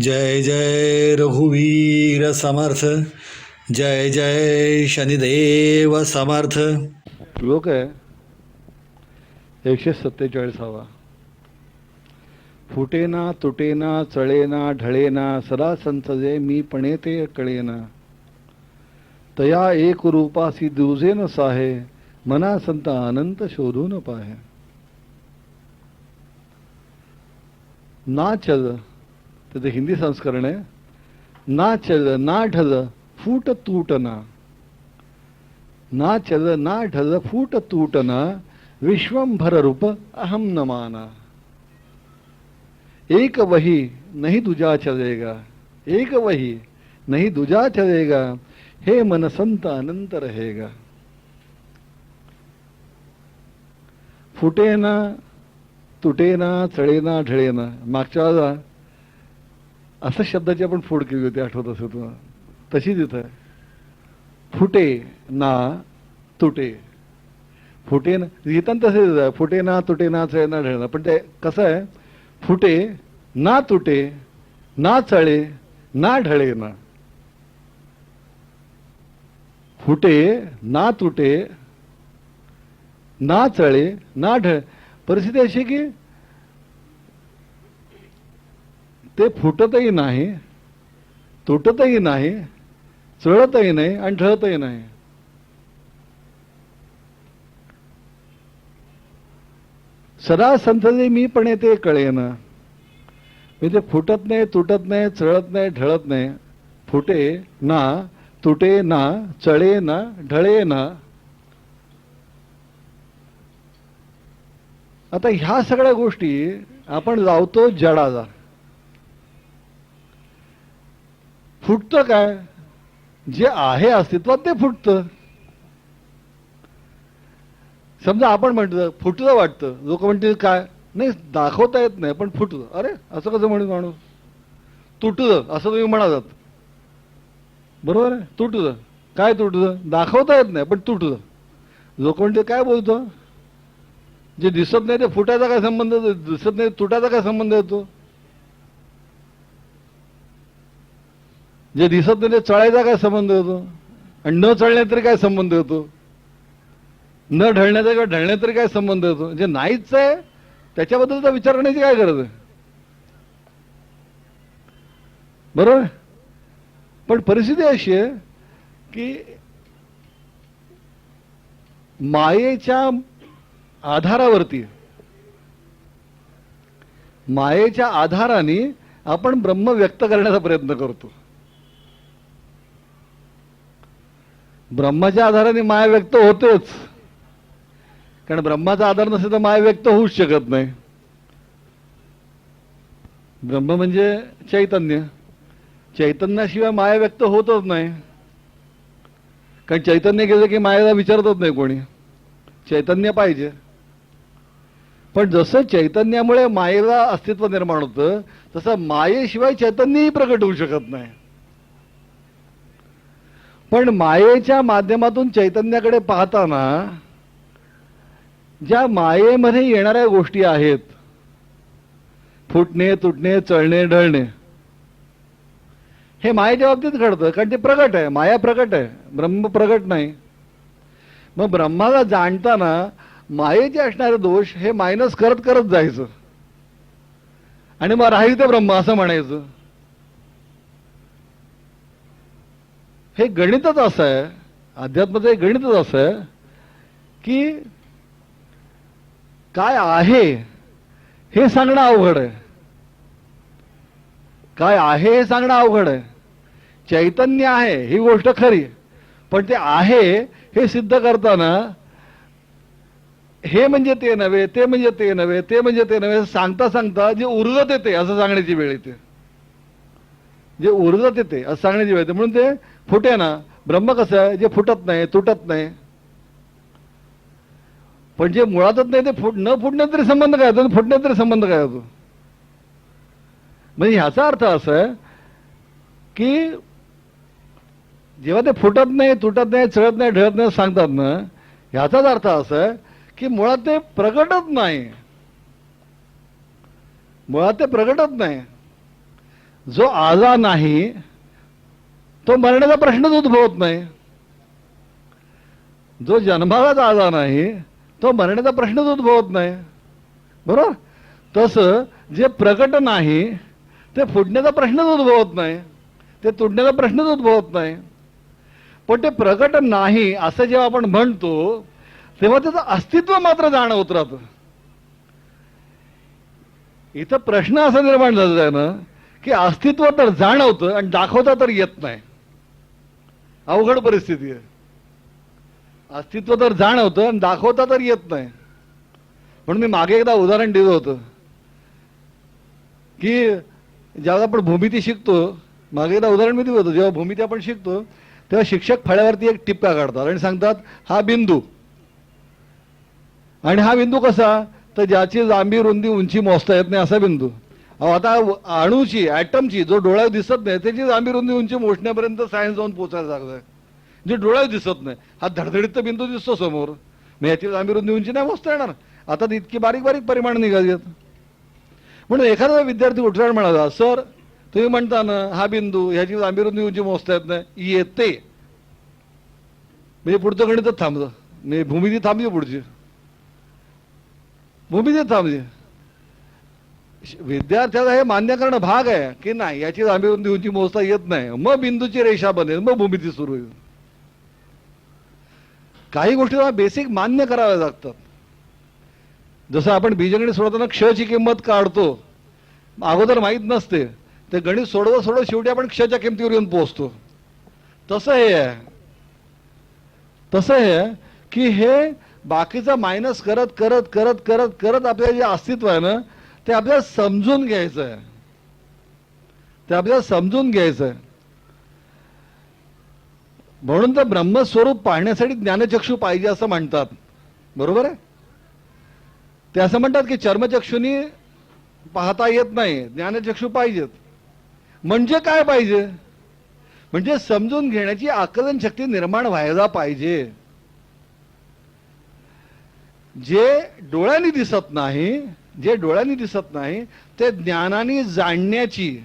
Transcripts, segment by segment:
जय जय रघुवीर समर्थ जय जय शनिदेव समर्थ. श्लोक आहे. एकशे सत्तेचाळीसावा. फुटेना तुटेना चळेना ढळेना सदा संतजे मी पणे ते कळेना. तया एक रूपासी दुजेन साहे मना संत अनंत शोधून पाहे. ना चल त्याचं हिंदी संस्करण आहे. ना चल ना ढल फूट तूटना ना. चल ना ढल फूट तूटना विश्वंभर रूप अहम न माना. एक वही नहीं दुजा चलेगा. एक वही नहीं दुजा चलेगा. हे मन संत अनंत रहेगा. फुटेना तुटेना चळेना ढळेना मागच्या वेळेला असं शब्दाची आपण फोड केली होती आठवत असेल तुम्हाला? तशीच इथं. आहे. फुटे ना तुटे. फुटे ना लिहिताना तसेच फुटे ना तुटे ना चळे ना ढळणार ना. पण ते कसं आहे? फुटे ना तुटे ना चळे ना ढळे ना. फुटे ना तुटे ना चळे ना ढळ परिस्थिती अशी की ते फुटतही नाही तुटतही नाही चळतही नाही आणि ढळतही नाही. सदा संतती मी पण ते कळेना. ते फुटत नाही तुटत नाही चळत नाही ढळत नाही. फुटे ना तुटे ना चळे ना ढळे ना. आता ह्या सगळ्या गोष्टी आपण लावतो जडाला. फुटतं काय? जे आहे अस्तित्वात ते फुटतं. समजा आपण म्हणतो फुटलं वाटतं. लोक म्हणतील काय? नाही दाखवता येत नाही पण फुटलं. अरे असं कसं म्हणू माणूस? तुटलं असं तुम्ही म्हणालात. बरोबर आहे? तुटलं. काय तुटलं? दाखवता येत नाही पण तुटलं. लोक म्हणतील काय बोलतो? जे दिसत नाही ते फुटायचा काय संबंध? दिसत नाही तुटायचा काय संबंध येतो? जे दिसत नाही ते चळायचा काय संबंध होतो? आणि न चढण्यात तरी काय संबंध होतो? न ढळण्याचा किंवा ढळण्यात तरी काय संबंध होतो? जे नाहीच आहे त्याच्याबद्दलचा विचार करण्याची काय गरज आहे? बरोबर? पण परिस्थिती अशी आहे की मायेच्या आधारावरती मायेच्या आधाराने आपण ब्रह्म व्यक्त करण्याचा प्रयत्न करतो. ब्रह्माच्या आधाराने माया व्यक्त होतेच. कारण ब्रह्माचा आधार नसेल तर माया व्यक्त होऊच शकत नाही. ब्रह्म म्हणजे चैतन्य. चैतन्याशिवाय माया व्यक्त होतच नाही. कारण चैतन्य गेलं की मायाला विचारतच नाही कोणी. चैतन्य पाहिजे. पण जसं चैतन्यामुळे मायेला अस्तित्व निर्माण होतं तसं मायेशिवाय चैतन्यही प्रकट होऊ शकत नाही. पण मायेच्या माध्यमातून चैतन्याकडे पाहताना ज्या मायेमध्ये येणाऱ्या गोष्टी आहेत फुटणे तुटणे चळणे ढळणे हे मायेच्या बाबतीत घडतं कारण ते प्रगट आहे माया प्रगट आहे ब्रह्म प्रगट नाही. मग ब्रह्माला जाणताना मायेचे असणारे दोष हे मायनस करत करत जायचं. आणि मग राहील ते ब्रह्म असं म्हणायचं. हे गणितच असं आहे अध्यात्माचं हे गणितच असं आहे की काय आहे हे सांगणं अवघड आहे. काय आहे हे सांगणं अवघड आहे. चैतन्य आहे ही गोष्ट खरी. पण ते आहे हे सिद्ध करताना हे म्हणजे ते नव्हे ते म्हणजे ते नव्हे ते म्हणजे ते नव्हे सांगता सांगता जे उरगत येते असं सांगण्याची वेळ येते. जे ऊर्जा येते असं सांगण्याची वेळ म्हणून ते फुटे ना. ब्रह्म कसं आहे? जे फुटत नाही तुटत नाही. पण जे मुळातच नाही ते फुट न फुटण्यात तरी संबंध काय होतो? फुटण्यात तरी संबंध काय होतो? म्हणजे ह्याचा अर्थ असा आहे की जेव्हा ते फुटत नाही तुटत नाही चळत नाही ढळत नाही सांगतात ना ह्याचाच अर्थ असा आहे की मुळात ते प्रगटत नाही. मुळात ते प्रगटत नाही. जो आला नाही तो मरण्याचा प्रश्नच उद्भवत नाही. जो जन्मालाच आला नाही तो मरण्याचा प्रश्नच उद्भवत नाही. बरोबर? तसं जे प्रकट नाही ते फुटण्याचा प्रश्नच उद्भवत नाही. ते तुटण्याचा प्रश्नच उद्भवत नाही. पण ते प्रकट नाही असं जेव्हा आपण म्हणतो तेव्हा त्याचं अस्तित्व मात्र जाणवत राहतं. इथं प्रश्न असा निर्माण झालेला आहे ना की अस्तित्व तर जाणवतं आणि दाखवता तर येत नाही. अवघड परिस्थिती आहे. अस्तित्व तर जाणवतं आणि दाखवता तर येत नाही. म्हणून मी मागे एकदा उदाहरण दिलं होतं. की जेव्हा आपण भूमिती शिकतो मागे एकदा उदाहरण मी दिलं होतं जेव्हा भूमिती आपण शिकतो तेव्हा शिक्षक फळ्यावरती एक टिपका काढतात आणि सांगतात हा बिंदू. आणि हा बिंदू कसा? तर ज्याची लांबी रुंदी उंची मोजता येत नाही असा बिंदू. आता अणूची ॲटमची जो डोळ्यात दिसत नाही त्याची लांबी रुंदी उंची मोजण्यापर्यंत सायन्स जाऊन पोचायला लागलाय. जे डोळ्यात दिसत नाही हा धडधडीत बिंदू दिसतो समोर. मग याची लांबी रुंदी उंची नाही मोजता येणार. आता ती इतकी बारीक बारीक परिमाण निघाली आहेत. म्हणून एखादा विद्यार्थी उठणार म्हणाला सर तुम्ही म्हणता ना हा बिंदू ह्याची लांबी रुंदी उंची मोजता येत नाही येते. म्हणजे पुढचं गणितच थांबलं. म्हणजे भूमिती थांबली पुढची. भूमिती थांबली. विद्यार्थ्याला हे मान्य करणं भाग आहे की नाही? याची लांबी रुंदी उंची मोजता येत नाही. मग बिंदूची रेषा बनेल मग भूमिती सुरू होईल. काही गोष्टी बेसिक मान्य कराव्या लागतात. जसं आपण बीजगणित सोडवताना क्षची किंमत काढतो. अगोदर माहीत नसते. ते गणित सोडवत सोडवत शेवटी आपण क्षच्या किमतीवर येऊन पोहोचतो. तसं हे आहे. तसं हे की हे बाकीचा मायनस करत करत करत करत करत आपलं जे अस्तित्व आहे ना ते आपल्याला समजून घ्यायचं आहे ते आपल्याला समजून घ्यायचं आहे म्हणून तर ब्रह्मस्वरूप पाहण्यासाठी ज्ञानचक्षू पाहिजे असं म्हणतात. बरोबर आहे? ते असं म्हणतात की चर्मचक्षुनी पाहता येत नाही ज्ञानचक्षू पाहिजेत. म्हणजे काय पाहिजे? म्हणजे समजून घेण्याची आकलन शक्ती निर्माण व्हायला पाहिजे. जे डोळ्यांनी दिसत नाही जे डोळ्यांनी दिसत नाही ते ज्ञानाने जाणण्याची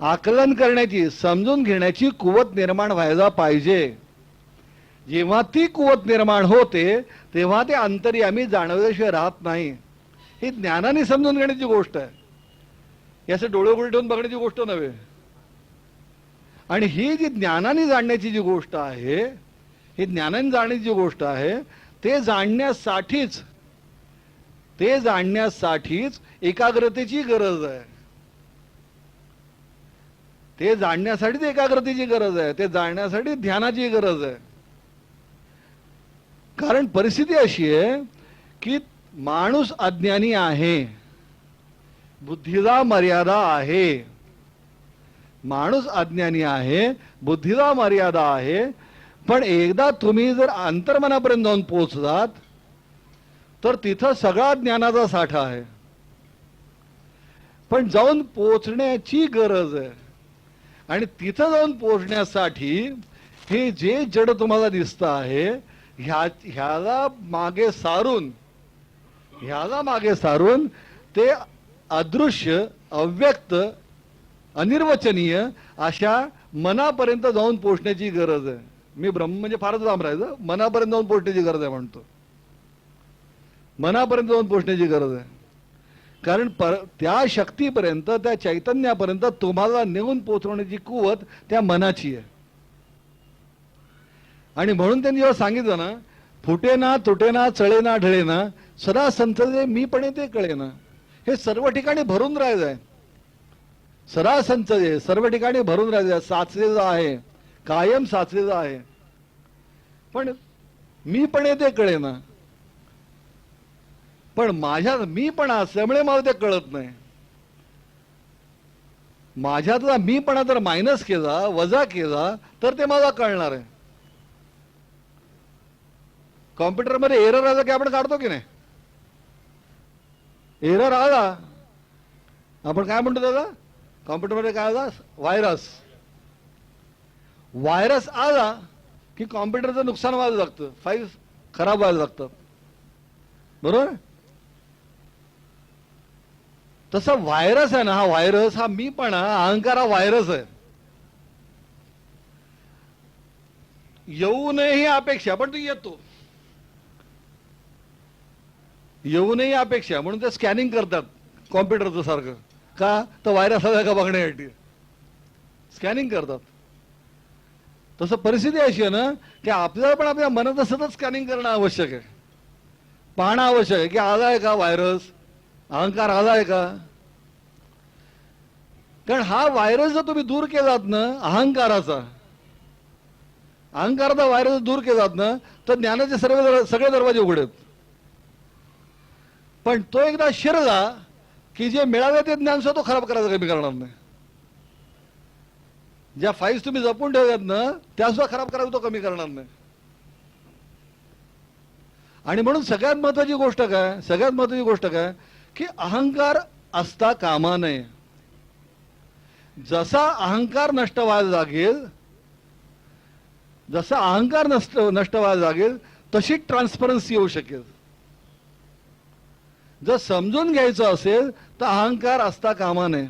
आकलन करण्याची समजून घेण्याची कुवत निर्माण व्हायला पाहिजे. जेव्हा ती कुवत निर्माण होते तेव्हा ते अंतर्यामी जाणवल्याशिवाय राहत नाही. ही ज्ञानाने समजून घेण्याची गोष्ट आहे. याचं डोळे उघडे ठेवून बघण्याची गोष्ट नव्हे. आणि ही जी ज्ञानाने जाणण्याची जी गोष्ट आहे ही ज्ञानाने जाणण्याची जी गोष्ट आहे ते जाणण्यासाठीच ते जाणण्यासाठीच एकाग्रतेची गरज आहे. ते जाणण्यासाठीच एकाग्रतेची गरज आहे. ते जाणण्यासाठी ध्यानाची गरज आहे. कारण परिस्थिती अशी आहे की माणूस अज्ञानी आहे. बुद्धीला मर्यादा आहे. माणूस अज्ञानी आहे बुद्धीला मर्यादा आहे. पण एकदा तुम्ही जर अंतर्मनापर्यंत जाऊन पोहोचलात तर तिथं सगळा ज्ञानाचा साठा आहे. पण जाऊन पोचण्याची गरज आहे. आणि तिथं जाऊन पोचण्यासाठी हे जे जड तुम्हाला दिसत आहे ह्या ह्याला मागे सारून ह्याला मागे सारून ते अदृश्य अव्यक्त अनिर्वचनीय अशा मनापर्यंत जाऊन पोचण्याची गरज आहे. मी ब्रह्म म्हणजे फारच लांब राहायचं. मनापर्यंत जाऊन पोचण्याची गरज आहे म्हणतो. मनापर्यंत जाऊन पोचण्याची गरज आहे. कारण पर त्या शक्तीपर्यंत त्या चैतन्यापर्यंत तुम्हाला नेऊन पोचवण्याची कुवत त्या मनाची आहे. आणि म्हणून त्यांनी जेव्हा सांगितलं ना फुटे ना तुटे ना चळे ना ढळे ना सदा संतले मी पण ते कळे ना. हे सर्व ठिकाणी भरून राहायचं आहे. सदा संचय सर्व ठिकाणी भरून राहायचं साचलेलं आहे. कायम साचलेलं आहे. पण मी पण ते कळे ना. पण माझ्या मी पण असल्यामुळे मला ते कळत नाही. माझ्यातला मी पण जर मायनस केला वजा केला तर ते मला कळणार आहे. कॉम्प्युटरमध्ये एरर आला की आपण काढतो की नाही? एरर आला. आपण काय म्हणतो त्याला? कॉम्प्युटरमध्ये काय आला? व्हायरस व्हायरस आला की कॉम्प्युटरचं नुकसान व्हायला लागतं. फाईल खराब व्हायला लागतं. बरोबर? तसा व्हायरस आहे ना हा व्हायरस हा मी पण अहंकार हा व्हायरस आहे. येऊ नये ही अपेक्षा पण तू येतो. येऊ नये अपेक्षा म्हणून ते स्कॅनिंग करतात कॉम्प्युटरचं सारखं. का? तर व्हायरस आला का बघण्यासाठी? स्कॅनिंग करतात. तसं परिस्थिती अशी आहे ना की आपल्याला पण आपल्या मनात सतत स्कॅनिंग करणं आवश्यक आहे. पाहणं आवश्यक आहे की आलाय का व्हायरस अहंकार आलाय का? कारण हा व्हायरस जर तुम्ही दूर केलात ना अहंकाराचा अहंकाराचा व्हायरस दूर केलात ना तर ज्ञानाचे सर्व सगळे दरवाजे उघडत. पण तो एकदा शिरला की जे मिळावे ते ज्ञान सुद्धा तो खराब करायचं कमी करणार नाही. ज्या फाईल्स तुम्ही जपून ठेवल्यात ना त्या सुद्धा खराब करायला तो कमी करणार नाही. आणि म्हणून सगळ्यात महत्वाची गोष्ट काय? सगळ्यात महत्वाची गोष्ट काय? की अहंकार असता कामा नये. जसा अहंकार नष्ट व्हायला लागेल जसा अहंकार नष्ट नष्ट व्हायला लागेल तशी ट्रान्सपरन्सी येऊ शकेल. जर समजून घ्यायचं असेल तर अहंकार असता कामा नये.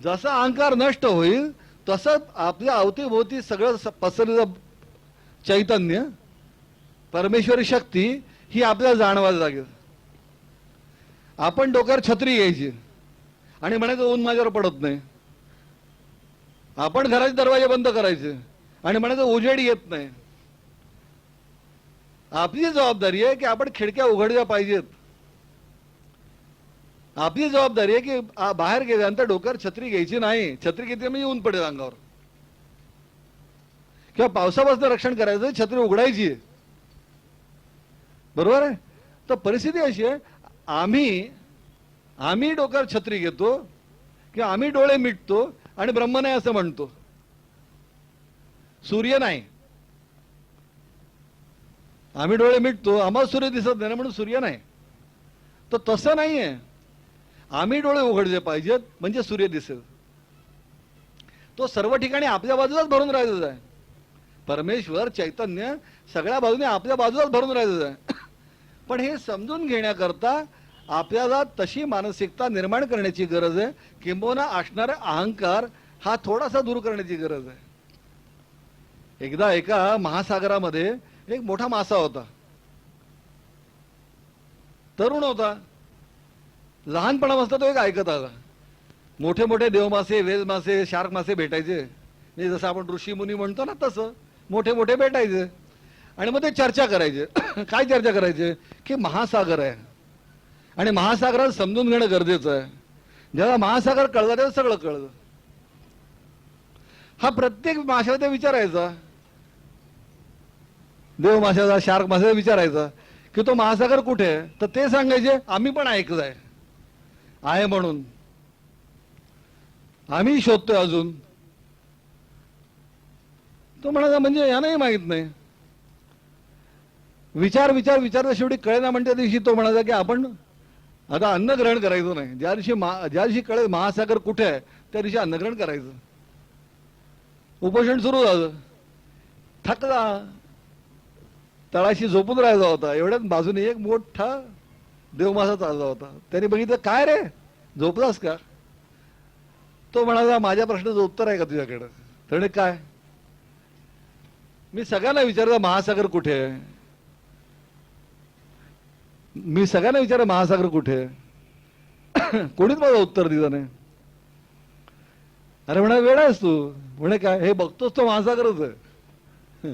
जसा अहंकार नष्ट होईल तसं आपल्या अवतीभोवती सगळं पसरलेलं चैतन्य परमेश्वरी शक्ती ही आपल्याला जाणवायला लागेल. आपण डोक्यावर छत्री घ्यायची. आणि म्हणायचं ऊन माझ्यावर पडत नाही. आपण घराचे दरवाजे बंद करायचे. आणि म्हणायचं उजेड येत नाही. आपली जबाबदारी आहे की आपण खिडक्या उघडल्या पाहिजेत. आपली जबाबदारी आहे की बाहेर गेल्यानंतर डोक्यावर छत्री घ्यायची नाही. छत्री घेतली म्हणजे ऊन पडेल अंगावर. किंवा पावसापासून रक्षण करायचं छत्री उघडायची बरोबर आहे? तर परिस्थिती अशी आहे आम्ही आम्ही डोक्यावर छत्री घेतो किंवा आम्ही डोळे मिटतो आणि ब्रह्म नाही असं म्हणतो. सूर्य नाही. आम्ही डोळे मिटतो आम्हाला सूर्य दिसत नाही ना म्हणून सूर्य नाही. तर तसं नाहीये. आम्ही डोळे उघडले पाहिजेत म्हणजे सूर्य दिसेल. तो सर्व ठिकाणी आपल्या बाजूलाच भरून राहिलेला आहे. परमेश्वर चैतन्य सगळ्या बाजूने आपल्या बाजूलाच भरून राहिलेलं आहे. पण हे समजून घेण्याकरता आपल्याला तशी मानसिकता निर्माण करण्याची गरज आहे. किंबहुना असणारा अहंकार हा थोडासा दूर करण्याची गरज आहे. एकदा एका महासागरामध्ये एक मोठा मासा होता. तरुण होता. लहानपणापासून तो एक ऐकत आला. मोठे मोठे देवमासे वेज मासे शार्क मासे भेटायचे. म्हणजे जसं आपण ऋषी मुनी म्हणतो ना तसं मोठे मोठे भेटायचे. आणि मग ते चर्चा करायचे. काय चर्चा करायचे? की महासागर आहे. आणि महासागरात समजून घेणं गरजेचं आहे. ज्याला महासागर कळला त्याला सगळं कळलं. हा प्रत्येक माशाला विचारायचा. देव माशाचा शार्क माशाचा विचारायचा की तो महासागर कुठे आहे? तर ते सांगायचे आम्ही पण ऐकलंय आहे. म्हणून. आम्ही शोधतोय अजून. तो म्हणाला म्हणजे यानाही माहीत नाही. विचार विचार विचारता शेवटी कळेना म्हणत्या दिवशी तो म्हणाला की आपण आता अन्न ग्रहण करायचं नाही. ज्या दिवशी ज्या दिवशी कळेल महासागर कुठे आहे त्या दिवशी अन्न ग्रहण करायचं. उपोषण सुरू झालं. थकला. तळाशी झोपून राहिला होता. एवढ्याच बाजूने एक मोठा देवमासा चालला होता. त्याने बघितलं काय रे? झोपलास का? तो म्हणाला माझ्या प्रश्नाचं उत्तर आहे का तुझ्याकडं? त्याने काय? मी सगळ्यांना विचारलं महासागर कुठे आहे? मी सगळ्यांना विचार महासागर कुठे? कोणीच माझं उत्तर दिलं नाही. अरे म्हणा वेळ आहेस तू. म्हणे काय? हे बघतोस तो महासागरच आहे.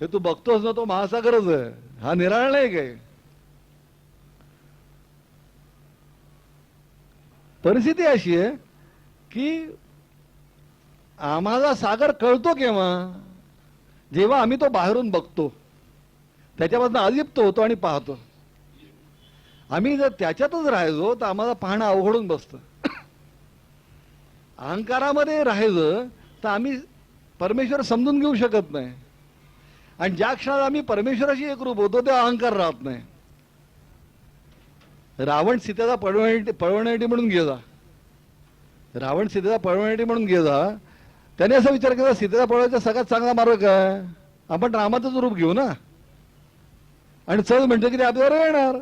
हे तू बघतोस ना तो महासागरच आहे. हा निराळ नाही काय परिस्थिती अशी आहे की आम्हाला सागर कळतो केव्हा? जेव्हा आम्ही तो बाहेरून बघतो. त्याच्यापासून अलिप्त होतो आणि पाहतो. आम्ही जर त्याच्यातच राहायचो तर आम्हाला पाहणं अवघडून बसतं. अहंकारामध्ये राहायचं तर आम्ही परमेश्वर समजून घेऊ शकत नाही. आणि ज्या क्षणात आम्ही परमेश्वराशी एकरूप होतो तेव्हा अहंकार राहत नाही. रावण सीतेचा पळवणी पळवण्यासाठी म्हणून गेला. रावण सीतेचा पळवण्यासाठी म्हणून गेला. त्याने असा विचार केला सीतेचा पळवायचा सगळ्यात चांगला मार्ग काय? आपण रामाचंच रूप घेऊ ना? आणि चल म्हणतो की ते आपल्यावर येणार.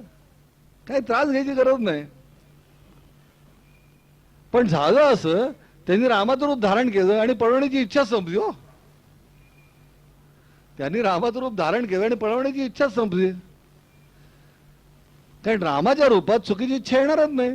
काही त्रास घ्यायची गरज नाही. पण झालं असं त्यांनी रामाचं रूप धारण केलं आणि पळवण्याची इच्छा संपली हो. त्यांनी रामाचं रूप धारण केलं आणि पळवण्याची इच्छा संपली. कारण रामाच्या रूपात चुकीची इच्छा येणारच नाही.